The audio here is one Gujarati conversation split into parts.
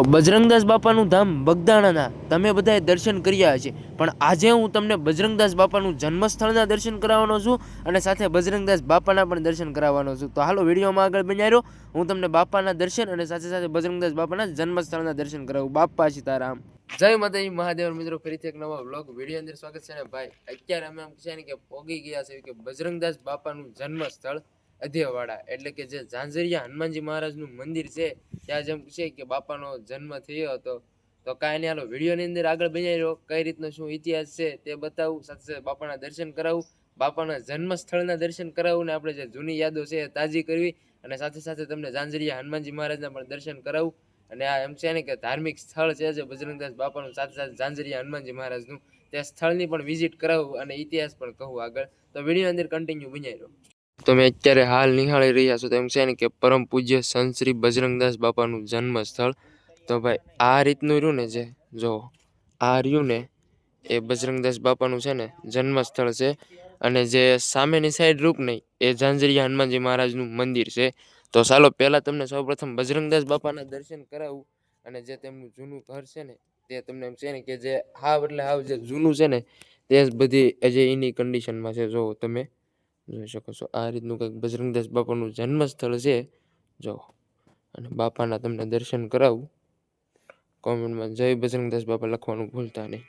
બજરંગદાસ બાપાનું ધામ બગદાણાના, તમે બધાએ દર્શન કર્યા છે પણ આજે હું તમને બજરંગદાસ બાપાનું જન્મસ્થળના દર્શન કરાવવાનો છું અને સાથે બજરંગદાસ બાપાના પણ દર્શન કરાવવાનો છું. તો હાલો વિડીયોમાં આગળ બન્યા હું તમને બાપાના દર્શન અને સાથે સાથે બજરંગદાસ બાપાના જન્મસ્થળના દર્શન કરાવું. બાપા સીતારામ. જય માતાજી મહાદેવ મિત્રો, ફરીથી એક નવા બ્લોગ વીડિયો અંદર સ્વાગત છે ને ભાઈ. અત્યારે અમે એમ છે ને કે પોગી ગયા છે કે બજરંગદાસ બાપાનું જન્મસ્થળ અધ્યવાડા એટલે કે જે ઝાંઝરિયા હનુમાનજી મહારાજનું મંદિર છે, ત્યાં જેમ છે કે બાપાનો જન્મ થયો હતો. તો કાંઈ નહીં, હાલો, વિડીયોની અંદર આગળ બનાવી રહ્યો. કઈ રીતનો શું ઇતિહાસ છે તે બતાવું, સાથે સાથે બાપાના દર્શન કરાવું. બાપાના જન્મ સ્થળના દર્શન કરાવું ને આપણે જે જૂની યાદો છે તાજી કરવી. અને સાથે સાથે તમને ઝાંઝરિયા હનુમાનજી મહારાજના પણ દર્શન કરાવું. અને આ એમ છે ને કે ધાર્મિક સ્થળ છે જે બજરંગદાસ બાપાનું, સાથે સાથે ઝાંઝરિયા હનુમાનજી મહારાજનું. તે સ્થળની પણ વિઝિટ કરાવું અને ઇતિહાસ પણ કહું આગળ. તો વીડિયો અંદર કન્ટિન્યુ બનાવી રહ્યો. તમે અત્યારે હાલ નિહાળી રહ્યા છો તેમ છે ને કે પરમ પૂજ્ય સંત શ્રી બજરંગદાસ બાપાનું જન્મ સ્થળ તો ભાઈ, આ રીતનું રહ્યું ને જે? જો, આ રહ્યું ને એ બજરંગદાસ બાપાનું છે ને જન્મ સ્થળ છે. અને જે સામેની સાઈડ રૂપ નહીં, એ ઝાંઝરિયા હનુમાનજી મહારાજનું મંદિર છે. તો ચાલો, પહેલાં તમને સૌપ્રથમ બજરંગદાસ બાપાના દર્શન કરાવું. અને જે તેમનું જૂનું ઘર છે ને, તે તમને એમ છે ને કે જે હાવ એટલે હાવ જે જૂનું છે ને, તે જ બધી હજી એની કન્ડિશનમાં છે. જો તમે જોઈ શકો છો. આ રીતનું કંઈક બજરંગદાસ બાપાનું જન્મસ્થળ છે. જો. અને બાપાના તમને દર્શન કરાવું. કોમેન્ટમાં જય બજરંગદાસ બાપા લખવાનું ભૂલતા નહીં.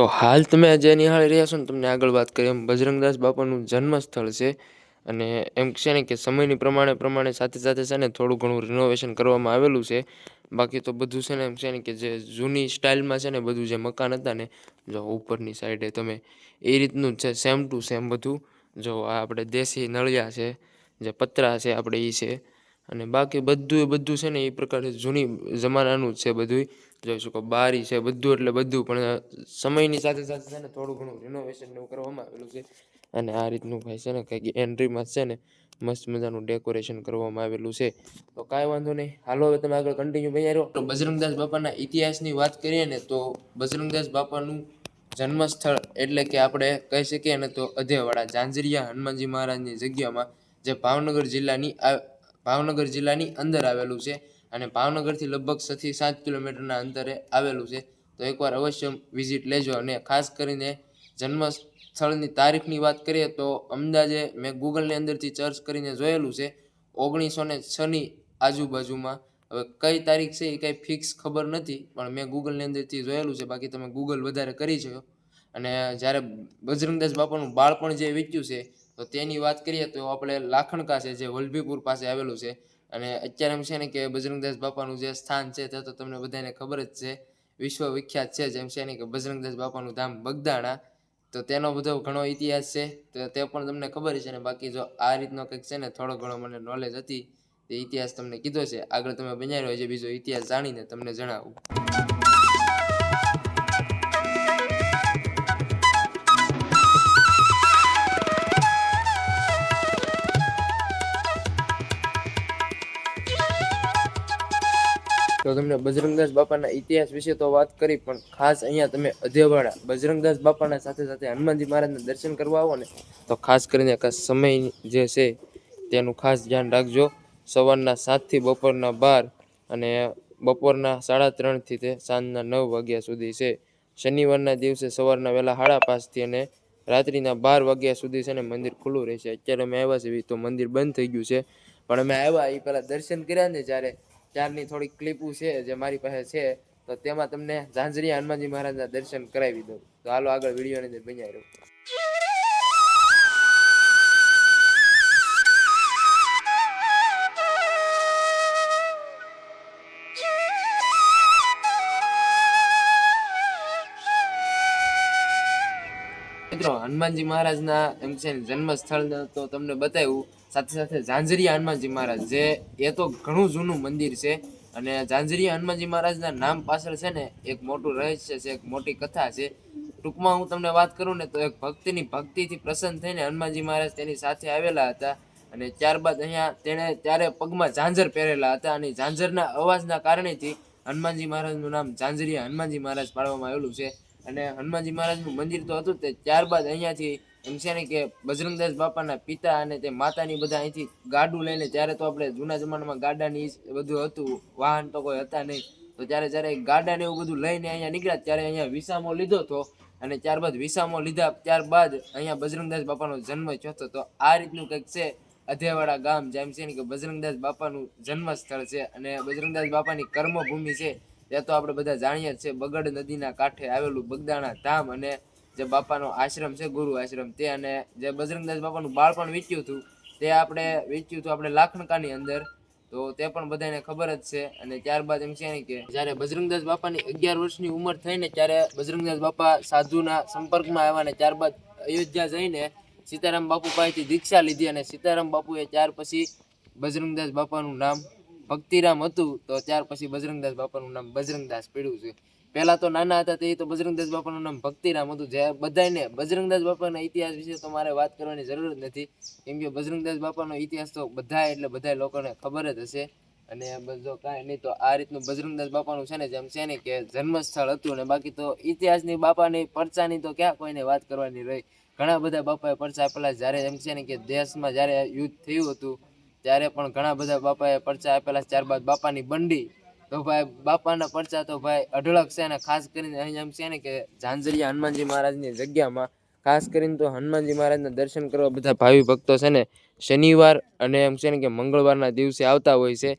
તો હાલ તમે જે નિહાળી રહ્યા છો ને, તમને આગળ વાત કરીએ, એમ બજરંગદાસ બાપાનું જન્મસ્થળ છે. અને એમ છે ને કે સમયની પ્રમાણે પ્રમાણે સાથે સાથે છે ને, થોડું ઘણું રિનોવેશન કરવામાં આવેલું છે. બાકી તો બધું છે ને, એમ છે ને કે જે જૂની સ્ટાઇલમાં છે ને, બધું જે મકાન હતા ને, જો ઉપરની સાઈડે તમે એ રીતનું જ છે સેમ ટુ સેમ બધું. જો આ આપણે દેશી નળિયા છે, જે પતરા છે, આપણે એ છે. અને બાકી બધું બધું છે ને એ પ્રકારે જૂની જમાનાનું જ છે બધું જોઈ શકો બારી છે બધું એટલે બધું, પણ સમયની સાથે સાથે છે ને થોડું ઘણું રિનોવેશન એવું કરવામાં આવેલું છે. અને આ રીતનું ભાઈ છે ને કંઈક એન્ટ્રીમાં છે ને મસ્ત મજાનું ડેકોરેશન કરવામાં આવેલું છે. તો કાંઈ વાંધો નહીં. હાલો, હવે તમે આગળ કન્ટિન્યુ ભાઈ રહ્યો બજરંગદાસ બાપાના ઇતિહાસની વાત કરીએ ને તો બજરંગદાસ બાપાનું જન્મસ્થળ એટલે કે આપણે કહી શકીએ ને તો અધેવાડા, ઝાંઝરિયા હનુમાનજી મહારાજની જગ્યામાં, જે ભાવનગર જિલ્લાની ભાવનગર જિલ્લાની અંદર આવેલું છે અને ભાવનગરથી લગભગ છથી સાત કિલોમીટરના અંતરે આવેલું છે. તો એકવાર અવશ્ય વિઝિટ લેજો અને ખાસ કરીને જન્મ સ્થળની તારીખની વાત કરીએ તો અંદાજે મેં ગૂગલની અંદરથી સર્ચ કરીને જોયેલું છે. ઓગણીસો ને છની આજુબાજુમાં. હવે કઈ તારીખ છે એ કંઈ ફિક્સ ખબર નથી, પણ મેં ગૂગલની અંદરથી જોયેલું છે. બાકી તમે ગૂગલ વધારે કરી શકો અને જ્યારે બજરંગદાસ બાપાનું બાળપણ જે વીત્યું છે તો તેની વાત કરીએ તો આપણે લાખણકા છે, જે વલભીપુર પાસે આવેલું છે. અને અત્યારે એમ છે ને કે બજરંગદાસ બાપાનું જે સ્થાન છે તે તો તમને બધાને ખબર જ છે. વિશ્વ વિખ્યાત છે જેમ છે ને કે બજરંગદાસ બાપાનું ધામ બગદાણા. તો તેનો બધો ઘણો ઇતિહાસ છે. તો તે પણ તમને ખબર છે ને બાકી જો આ રીતનો કંઈક છે ને થોડો ઘણો મને નોલેજ હતી, તે ઇતિહાસ તમને કીધો છે. આગળ તમે બન્યા રહ્યો છે બીજો ઇતિહાસ જાણીને તમને જણાવું. તો તમને બજરંગદાસ બાપાના ઇતિહાસ વિશે તો વાત કરી, પણ ખાસ અહીંયા તમે અધેવાડા બજરંગદાસ બાપાના સાથે સાથે હનુમાનજી મહારાજના દર્શન કરવા આવો ને, તો ખાસ કરીને સમય જે છે તેનું ખાસ ધ્યાન રાખજો. સવારના સાતથી બપોરના બાર અને બપોરના સાડા ત્રણથી તે સાંજના નવ વાગ્યા સુધી છે. શનિવારના દિવસે સવારના વહેલા સાડા પાંચથી અને રાત્રિના બાર વાગ્યા સુધી છે ને મંદિર ખુલ્લું રહેશે. અત્યારે અમે આવ્યા છીએ, તો મંદિર બંધ થઈ ગયું છે. પણ અમે આવ્યા એ પહેલાં દર્શન કર્યા ને જ્યારે ત્યારની થોડી ક્લિપો છે જે મારી પાસે છે, તો તેમાં તમને ઝાંઝરી હનુમાનજી મહારાજના દર્શન કરાવી દઉં. તો હાલો આગળ વિડીયોની અંદર બન્યા રહ્યો મિત્રો, હનુમાનજી મહારાજના એમ છે જન્મ સ્થળ તો તમને બતાવ્યું સાથે સાથે ઝાંઝરિયા હનુમાનજી મહારાજ જે, એ તો ઘણું જૂનું મંદિર છે અને ઝાંઝરિયા હનુમાનજી મહારાજના નામ પાછળ છે ને એક મોટું રહસ્ય છે, એક મોટી કથા છે. ટૂંકમાં હું તમને વાત કરું ને તો એક ભક્તિની ભક્તિથી પ્રસન્ન થઈને હનુમાનજી મહારાજ તેની સાથે આવેલા હતા અને ત્યારબાદ અહીંયા તેણે ત્યારે પગમાં ઝાંઝર પહેરેલા હતા અને ઝાંઝરના અવાજના કારણેથી હનુમાનજી મહારાજનું નામ ઝાંઝરિયા હનુમાનજી મહારાજ પાડવામાં આવેલું છે. અને હનુમાનજી મહારાજનું મંદિર તો હતું તે ત્યારબાદ અહીંયાથી એમ છે ને કે બજરંગદાસ બાપાના પિતા અને તે માતાની બધા અહીંથી ગાડું લઈને ત્યારે તો આપણે જૂના જમાનામાં ગાડાની બધું હતું. વાહન તો કોઈ હતા નહીં. તો ત્યારે જ્યારે ગાડાને એવું બધું લઈને અહીંયા નીકળ્યા ત્યારે અહીંયા વિસામો લીધો હતો. અને ત્યારબાદ વિસામો લીધા ત્યારબાદ અહીંયા બજરંગદાસ બાપાનો જન્મ થયો હતો તો આ રીતનું કંઈક છે અધેવાડા ગામ, જેમ છે ને કે બજરંગદાસ બાપાનું જન્મ સ્થળ છે અને બજરંગદાસ બાપાની કર્મભૂમિ છે. તે તો આપણે બધા જાણીએ જ છે બગડ નદીના કાંઠે આવેલું બગદાણા ધામ અને જે બાપાનો આશ્રમ છે, ગુરુ આશ્રમ, તે અને જે બજરંગદાસ બાપાનું બાળપણ વીત્યું હતું, તે આપણે વીત્યું હતું આપણે લાખણકાની અંદર. તો તે પણ બધાને ખબર જ છે અને ત્યારબાદ એમ છે ને કે જ્યારે બજરંગદાસ બાપાની અગિયાર વર્ષની ઉંમર થઈને ત્યારે બજરંગદાસ બાપા સાધુના સંપર્કમાં આવ્યા અને ત્યારબાદ અયોધ્યા જઈને સીતારામ બાપુ પાસેથી દીક્ષા લીધી અને સીતારામ બાપુએ ત્યાર પછી બજરંગદાસ બાપાનું નામ ભક્તિરામ હતું. તો ત્યાર પછી બજરંગદાસ બાપાનું નામ બજરંગદાસ પડ્યું છે. પહેલા તો નાના હતા તે તો બજરંગદાસ બાપાનું નામ ભક્તિરામ હતું. જે બધાને બજરંગદાસ બાપાના ઇતિહાસ વિશે તો મારે વાત કરવાની જરૂર જ નથી. કેમ કે બજરંગદાસ બાપાનો ઇતિહાસ તો બધા એટલે બધા લોકોને ખબર જ હશે. અને બધો કાંઈ નહીં તો આ રીતનું બજરંગદાસ બાપાનું છે ને, જેમ છે ને કે જન્મસ્થળ હતું અને બાકી તો ઇતિહાસની બાપાની પરચાની તો ક્યાં કોઈને વાત કરવાની રહી. ઘણા બધા બાપાએ પરચા આપેલા જ્યારે એમ છે ને કે દેશમાં જ્યારે યુદ્ધ થયું હતું, ત્યારે પણ ઘણા બધા બાપાએ પરચા આપેલા ત્યારબાદ બાપાની બંડી તો ભાઈ બાપાના પરચા તો ભાઈ અઢળક છે અને ખાસ કરીને અહીંયા એમ છે ને કે ઝાંઝરિયા હનુમાનજી મહારાજની જગ્યામાં ખાસ કરીને તો હનુમાનજી મહારાજના દર્શન કરવા બધા ભાવિ ભક્તો છે ને શનિવાર અને એમ છે ને કે મંગળવારના દિવસે આવતા હોય છે.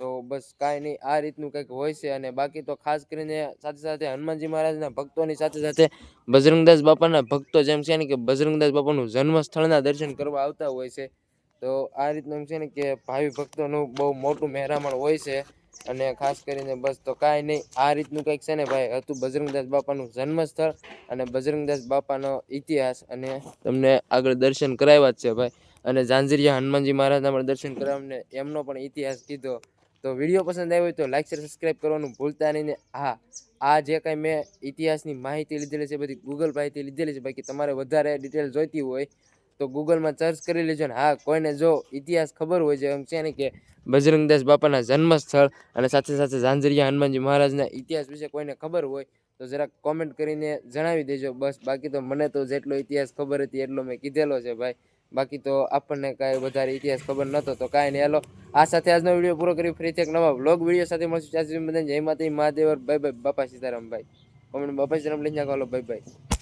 તો બસ કાંઈ નહીં, આ રીતનું કંઈક હોય છે અને બાકી તો ખાસ કરીને સાથે સાથે હનુમાનજી મહારાજના ભક્તોની સાથે સાથે બજરંગદાસ બાપાના ભક્તો જેમ છે ને કે બજરંગદાસ બાપાનું જન્મસ્થળના દર્શન કરવા આવતા હોય છે. તો આ રીતનું એમ છે ને કે ભાવિ ભક્તોનું બહુ મોટું મહેરામણ હોય છે. અને ખાસ કરીને બસ તો કાંઈ નહીં. આ રીતનું કંઈક છે ને ભાઈ હતું બજરંગદાસ બાપાનું જન્મસ્થળ અને બજરંગદાસ બાપાનો ઇતિહાસ અને તમને આગળ દર્શન કરાવ્યા જ છે ભાઈ. અને ઝાંઝરિયા હનુમાનજી મહારાજના પણ દર્શન કરાવીને એમનો પણ ઇતિહાસ કીધો. તો વીડિયો પસંદ આવ્યો તો લાઈક શેર સબસ્ક્રાઈબ કરવાનું ભૂલતા નહીં ને. હા, આ જે કાંઈ મેં ઇતિહાસની માહિતી લીધેલી છે, બધી ગૂગલ પાસેથી લીધેલી છે, બાકી તમારે વધારે ડિટેલ જોઈતી હોય તો ગૂગલમાં સર્ચ કરી લેજો ને. હા, કોઈને જો ઇતિહાસ ખબર હોય છે, એમ છે ને કે બજરંગદાસ બાપાના જન્મસ્થળ અને સાથે સાથે ઝાંઝરિયા હનુમાનજી મહારાજના ઇતિહાસ વિશે કોઈને ખબર હોય, તો જરાક કોમેન્ટ કરીને જણાવી દેજો. બસ, બાકી તો મને તો જેટલો ઇતિહાસ ખબર હતી એટલો મેં કીધેલો છે ભાઈ. બાકી તો આપણને કાંઈ વધારે ઇતિહાસ ખબર નહોતો તો કાંઈ નહીં. હાલો, આ સાથે આજનો વીડિયો પૂરો કરી ફરીથી એક નવા બ્લોગ વીડિયો સાથે મળશું. ત્યાં સુધી જય માતા મહાદેવ બાય બાય, બાપા સીતારામ ભાઈ. કોમેન્ટ બાપા સીતારામ લઈને જાગો હાલો, બાય બાય.